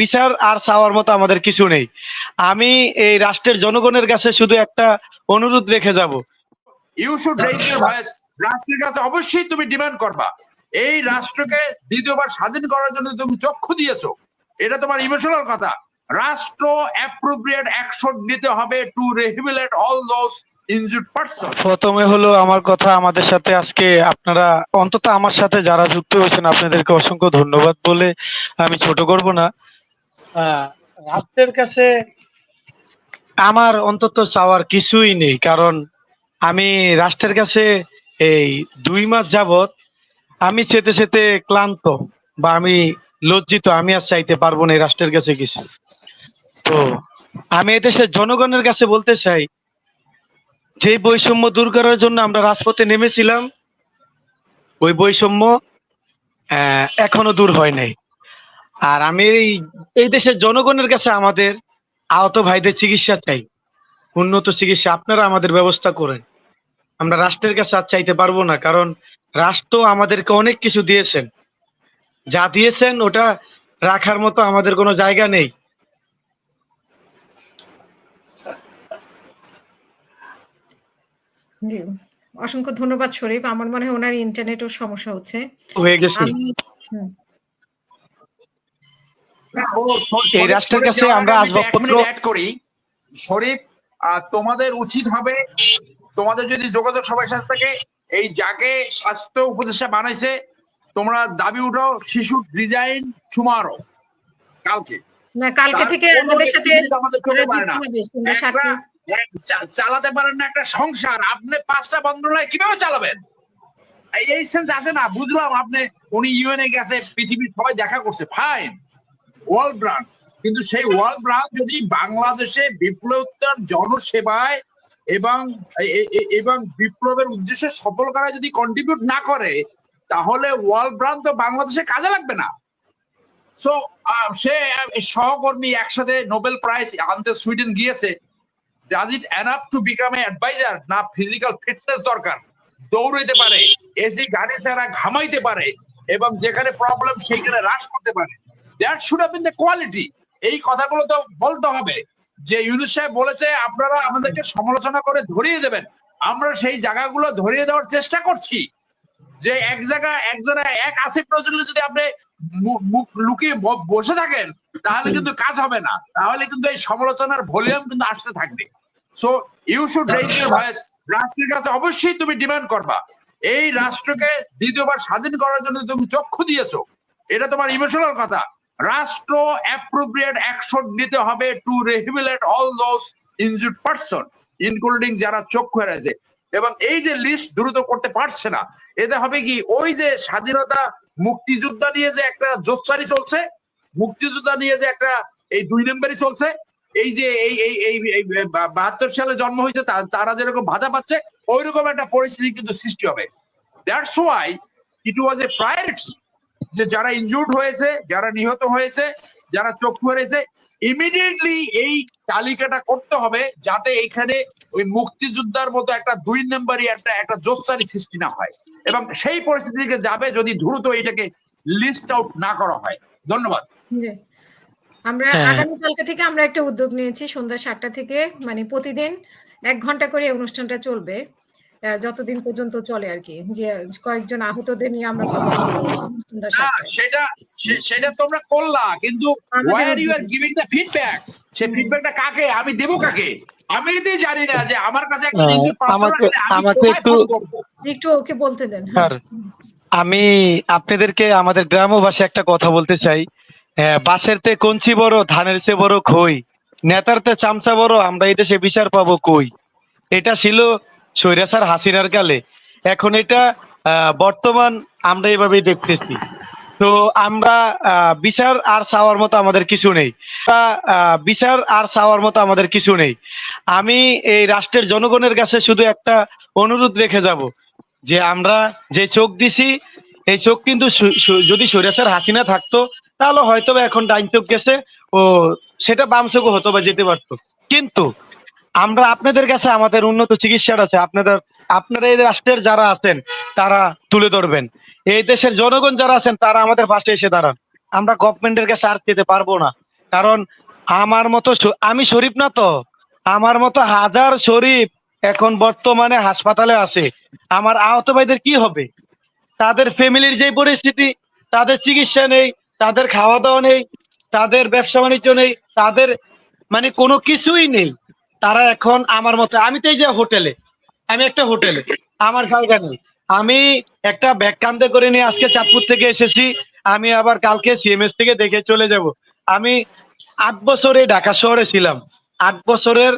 বিচার আর চাওয়ার মতো আমাদের কিছু নেই। আমি এই রাষ্ট্রের জনগণের কাছে শুধু একটা অনুরোধ রেখে যাব। ইউ শুড ভয়েস রাষ্ট্রের কাছে অবশ্যই তুমি ডিমান্ড করবা। এই রাষ্ট্রকে দ্বিতীয়বার স্বাধীন করার জন্য তুমি চক্ষু দিয়েছ। এটা তোমার ইমোশনাল কথা। রাষ্ট্র অ্যাপ্রোপ্রিয়েট অ্যাকশন নিতে হবে to rehabilitate all those injured person প্রথমে হলো আমার কথা আমাদের সাথে আজকে আপনারা অন্তত আমার সাথে যারা যুক্ত হয়েছেন আপনাদেরকে অসংখ্য ধন্যবাদ বলে আমি ছোট করব না। আহ, রাষ্ট্রের কাছে আমার অন্তত চাওয়ার কিছুই নেই কারণ আমি রাষ্ট্রের কাছে এই দুই মাস যাবত আমি চেতে চেতে ক্লান্ত বা আমি লজ্জিত আমি আর চাইতে পারব না এই রাষ্ট্রের কাছে কিছু। তো আমি এদেশের জনগণের কাছে বলতে চাই যে বৈষম্য দূর করার জন্য আমরা রাজপথে নেমেছিলাম, ওই বৈষম্য এখনও দূর হয় নাই। আর আমি এই এই দেশের জনগণের কাছে আমাদের আহত ভাইদের চিকিৎসা চাই, উন্নত চিকিৎসা, আপনারা আমাদের ব্যবস্থা করেন। আমরা রাষ্ট্রের কাছে আর চাইতে পারব না, কারণ রাষ্ট্র আমাদেরকে অনেক কিছু দিয়েছেন। যা দিয়েছেন, ওটা রাখার মতো আমাদের কোনো জায়গা নেই। জি। অসংখ্য ধন্যবাদ শরীফ। আমার মনে হয় ওনার ইন্টারনেটও সমস্যা হচ্ছে। হয়ে গেছে। এই রাষ্ট্রের কাছে আমরা আসবাবপত্র- অ্যাড করি। শরীফ তোমাদের উচিত হবে তোমাদের যদি যোগাযোগ সবার সাথে থাকে এই যাকে স্বাস্থ্য উপদেষ্টা বানাইছে তোমরা দাবি উঠাও শিশু ডিজাইন টুমারো কালকে। না কালকে থেকে আমাদের সাথে আমাদের চোখে পড়ে না। চালাতে পারেন না একটা সংসার। আপনি পাঁচটা মন্ত্রণালয় কীভাবে চালাবেন? এই- সেন্স আসে না। বুঝলাম আপনি, উনি ইউএনএ গেছে, পৃথিবীর সবাই দেখা করছে। ফাইন ওয়ার্ল্ড ব্রান্ড কিন্তু সেই ওয়ার্ল্ড ব্রান্ড যদি বাংলাদেশে বিপ্লবোত্তর জনসেবায় এবং এবং বিপ্লবের উদ্দেশ্যে সফল করা যদি কন্ট্রিবিউট না করে, তাহলে ওয়ার্ল্ড ব্রান্ড তো বাংলাদেশে কাজে লাগবে না। সো সে, সহকর্মী একসাথে নোবেল প্রাইজ আনতে সুইডেন গিয়েছে। Does it enough to become a adviser না ফিজিক্যাল ফিটনেস দরকার। দৌড়াইতে পারে এসি গাড়ি ছাড়া ঘামাইতে পারে, এবং যেখানে প্রবলেম সেইখানে হ্রাস করতে পারে। That should have been the quality এই কথাগুলো তো বলতে হবে যে ইউনুস সাহেব বলেছে, আপনারা আমাদেরকে সমালোচনা করে ধরিয়ে দেবেন। আমরা সেই জায়গাগুলো ধরিয়ে দেওয়ার চেষ্টা করছি। যে এক জায়গা একজনে এক আসিফ নজরুল যদি আপনি মুখ লুকিয়ে বসে থাকেন, তাহলে কিন্তু কাজ হবে না। তাহলে কিন্তু এই সমালোচনার ভলিউম কিন্তু আসতে থাকবে। So you should raise your voice রাষ্ট্রের কাছে অবশ্যই তুমি ডিমান্ড করবা। এই রাষ্ট্রকে দ্বিতীয়বার স্বাধীন করার জন্য তুমি চক্ষু দিয়েছ। এটা তোমার ইমোশনাল কথা। রাষ্ট্র অ্যাপ্রোপ্রিয়েট অ্যাকশন নিতে হবে to rehabilitate all those injured person including যারা চক্ষু হারাইছে। এবং এই যে লিস্ট দ্রুত করতে পারছে না এতে হবে কি? ওই যে স্বাধীনতা মুক্তিযোদ্ধা নিয়ে যে একটা জোচ্চারি চলছে মুক্তিযোদ্ধা নিয়ে যে একটা এই দুই নম্বরই চলছে এই যে এই এই এই বাহাত্তর সালে জন্ম হয়েছে তারা যেরকম বাধা পাচ্ছে ওই রকম একটা পরিস্থিতি কিন্তু সৃষ্টি হবে। That's why it was a priority যে যারা ইনজুর্ড হয়েছে, যারা নিহত হয়েছে, যারা চক্ষু হারিয়েছে ইমিডিয়েটলি এই তালিকাটা করতে হবে যাতে এখানে ওই মুক্তিযোদ্ধার মতো একটা দুই নম্বরই একটা একটা জোচ্চারি সৃষ্টি না হয়। এবং সেই পরিস্থিতিকে যাবে যদি দ্রুত এটাকে লিস্ট আউট না করা হয়। ধন্যবাদ। আমরা হ্যাঁ। আগামীকালকে থেকে আমরা একটা উদ্যোগ নিয়েছি সন্ধ্যা সাতটা থেকে মানে প্রতিদিন এক ঘণ্টা করে অনুষ্ঠানটা চলবে। যতদিন পর্যন্ত চলে আর কি। যে কয়েকজন আহতদের নিয়ে আমরা। সেটা সেটা তোমরা করলা কিন্তু were you are giving the feedback সেই ফিডব্যাকটা কাকে? আমি দেবো কাকে? আমি তো জানি না যে আমার কাছে একটা হ্যাঁ, আমাকে- আমাকে একটু- একটু ওকে বলতে দেন হ্যাঁ। আমি আপনাদেরকে আমাদের গ্রামবাসী একটা কথা বলতে চাই। বাঁশের তে কঞ্চি বড়, ধানের চেয়ে বড় খই, নেতার তে চামচা বড়, আমরা এই দেশে বিচার পাবো কই? এটা ছিল স্বৈরাচার হাসিনার কালে এখন এটা বর্তমান আমরা এভাবেই দেখতেছি। তো আমরা বিচার আর চাওয়ার মতো আমাদের কিছু নেই। বিচার আর চাওয়ার মতো আমাদের কিছু নেই। আমি এই রাষ্ট্রের জনগণের কাছে শুধু একটা অনুরোধ রেখে যাব, যে আমরা যে চোখ দিছি, এই চোখ কিন্তু যদি সৈরাসের হাসিনা থাকতো তাহলে হয়তো এখন ডাইন চোখ গেছে, ও সেটা বাম চোখও হতো বা যেতে পারতো। কিন্তু আমরা আপনাদের কাছে আমাদের উন্নত চিকিৎসার আছে, আপনাদের, আপনারা এই রাষ্ট্রের যারা আছেন, তারা তুলে ধরবেন। এই দেশের জনগণ যারা আছেন, তারা আমাদের পাশে এসে দাঁড়ান। আমরা গভর্নমেন্টের কাছে আর যেতে পারব না। কারণ আমার মতো আমি শরীফ না তো। আমার মতো হাজার শরীফ এখন বর্তমানে হাসপাতালে আছে। আমার আহত ভাইদের কি হবে? তাদের ফ্যামিলির যে পরিস্থিতি, তাদের চিকিৎসা নেই তাদের খাওয়া দাওয়া নেই, তাদের ব্যবসা বাণিজ্য নেই, তাদের মানে কোনো কিছুই নেই। তারা এখন আমার মতো, আমি তো এই যে হোটেলে, আমি একটা হোটেলে, আমার জায়গা নেই। আমি একটা ব্যাগ কান্দে করে নিয়ে আজকে চাঁদপুর থেকে এসেছি, আমি আবার কালকে সিএমএস থেকে দেখে চলে যাব। আমি আট বছরে ঢাকা শহরে ছিলাম। আট বছরের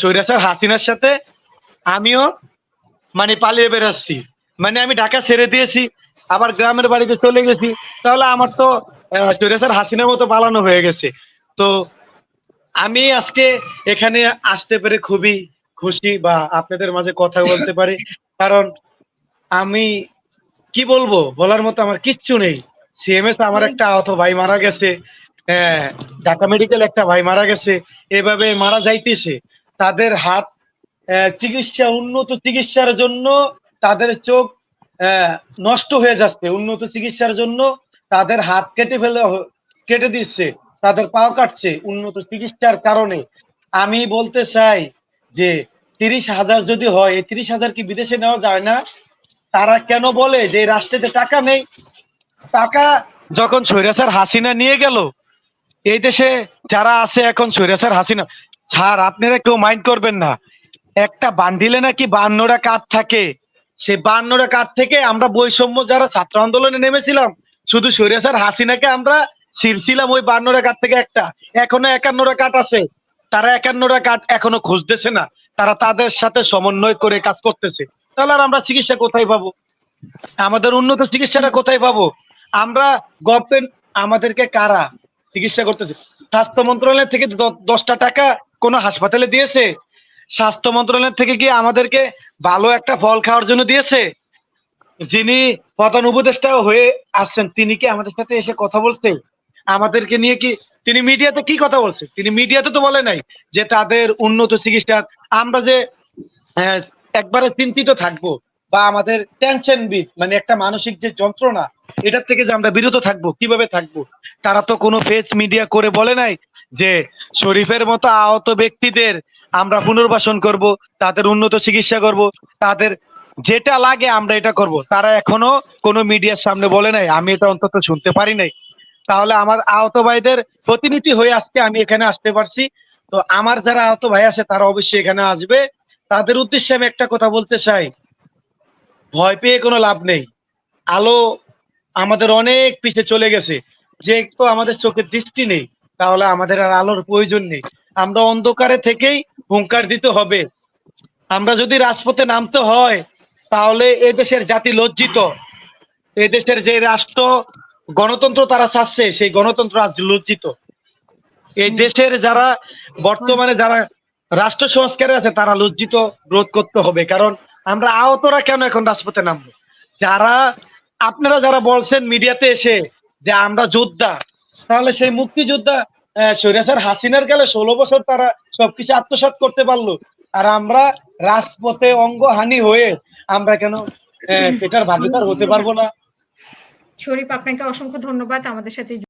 সৈরাসার হাসিনার সাথে আমিও মানে পালিয়ে বেরাচ্ছি মানে আমি ঢাকা ছেড়ে দিয়েছি। আবার গ্রামের বাড়িতে চলে গেছি, তাহলে আমার তো স্বৈরাচার হাসিনার মতো পালানো হয়ে গেছে। তো আমি আজকে এখানে আসতে পেরে খুবই খুশি বা আপনাদের মাঝে কথা বলতে পারি, কারণ আমি কি বলব, বলার মতো আমার কিচ্ছু নেই। সিএমএস আমার একটা আহত ভাই মারা গেছে ঢাকা মেডিকেল একটা ভাই মারা গেছে, এভাবে মারা যাইতেছে। তাদের হাত চিকিৎসা, উন্নত চিকিৎসার জন্য তাদের চোখ নষ্ট হয়ে যাচ্ছে। উন্নত চিকিৎসার জন্য তাদের হাত কেটে ফেলে কেটে দিচ্ছে, তাদের পাও কাটছে উন্নত চিকিৎসার কারণে। আমি বলতে চাই যে, তিরিশ হাজার যদি হয়, এই তিরিশ হাজার কি বিদেশে নেওয়া যায় না? তারা কেন বলে যে রাষ্ট্রেতে টাকা নেই? টাকা যখন স্বৈরাচার হাসিনা নিয়ে গেল, এই দেশে যারা আছে এখন স্বৈরাচার হাসিনা, স্যার, আপনারা কেউ মাইন্ড করবেন না। একটা বান্ডিলে নাকি বান্নটা কার্ড থাকে। সেই বান্নটা কাঠ থেকে আমরা বৈষম্য যারা ছাত্র আন্দোলনে নেমেছিলাম, শুধু স্বৈরাচার হাসিনাকে আমরা ছিঁড়ছিলাম ওই বান্নটা কাঠ থেকে একটা। এখনও একান্নটা কাঠ আছে। তারা একান্নটা কার্ড এখনও খুঁজতেছে না। তারা তাদের সাথে সমন্বয় করে কাজ করতেছে। তাহলে আর আমরা চিকিৎসা কোথায় পাবো? আমাদের উন্নত চিকিৎসাটা কোথায় পাবো? আমরা গভর্নমেন্ট আমাদেরকে কারা চিকিৎসা করতেছে? স্বাস্থ্য মন্ত্রণালয় থেকে দশটা টাকা কোনো হাসপাতালে দিয়েছে? স্বাস্থ্য মন্ত্রণালয় থেকে কি আমাদেরকে ভালো একটা ফল খাওয়ার জন্য দিয়েছে? যিনি প্রধান উপদেষ্টা হয়ে আসছেন, তিনি কি আমাদের সাথে এসে কথা বলছে? আমাদেরকে নিয়ে কি, তিনি মিডিয়াতে কি কথা বলছে? তিনি মিডিয়াতে তো বলে নাই যে তাদের উন্নত চিকিৎসা। আমরা যে একবারে চিন্তিত থাকব বা আমাদের টেনশন বিদ মানে একটা মানসিক যে যন্ত্রণা, এটার থেকে যে আমরা বিরত থাকব, কীভাবে থাকব? তারা তো কোনো ফেস মিডিয়া করে বলে নাই যে শরীফের মতো আহত ব্যক্তিদের আমরা পুনর্বাসন করব, তাদের উন্নত চিকিৎসা করব, তাদের যেটা লাগে আমরা এটা করব। তারা এখনও কোনো মিডিয়ার সামনে বলে নাই, আমি এটা অন্তত শুনতে পারি নাই। তাহলে আমার আহত ভাইদের প্রতিনিধি হয়ে আজকে আমি এখানে আসতে পারছি। তো আমার যারা আহত ভাই আছে, তারা অবশ্যই এখানে আসবে। তাদের উদ্দেশ্যে আমি একটা কথা বলতে চাই। ভয় পেয়ে কোনো লাভ নেই। আলো আমাদের অনেক পিছে চলে গেছে। যে তো আমাদের চোখের দৃষ্টি নেই, তাহলে আমাদের আর আলোর প্রয়োজন নেই। আমরা অন্ধকারে থেকেই হুঙ্কার দিতে হবে। আমরা যদি রাজপথে নামতে হয় তাহলে এ দেশের জাতি লজ্জিত। এ দেশের যে রাষ্ট্র গণতন্ত্র তারা চাচ্ছে সেই গণতন্ত্র আজ লজ্জিত। এই দেশের যারা বর্তমানে যারা রাষ্ট্র সংস্কারে আছে তারা লজ্জিত রোধ করতে হবে। কারণ আমরা আহতরা কেন এখন রাজপথে নামবো? যারা আপনারা যারা বলছেন মিডিয়াতে এসে যে আমরা যোদ্ধা তাহলে সেই মুক্তিযোদ্ধা স্বৈরাচার হাসিনার গেলে ষোলো বছর তারা সবকিছু আত্মসাত করতে পারল। আর আমরা রাজপথে অঙ্গহানি হয়ে আমরা কেন সেটার ভাগিদার হতে পারব না। শরীফ, আপনাকে অসংখ্য ধন্যবাদ আমাদের সাথে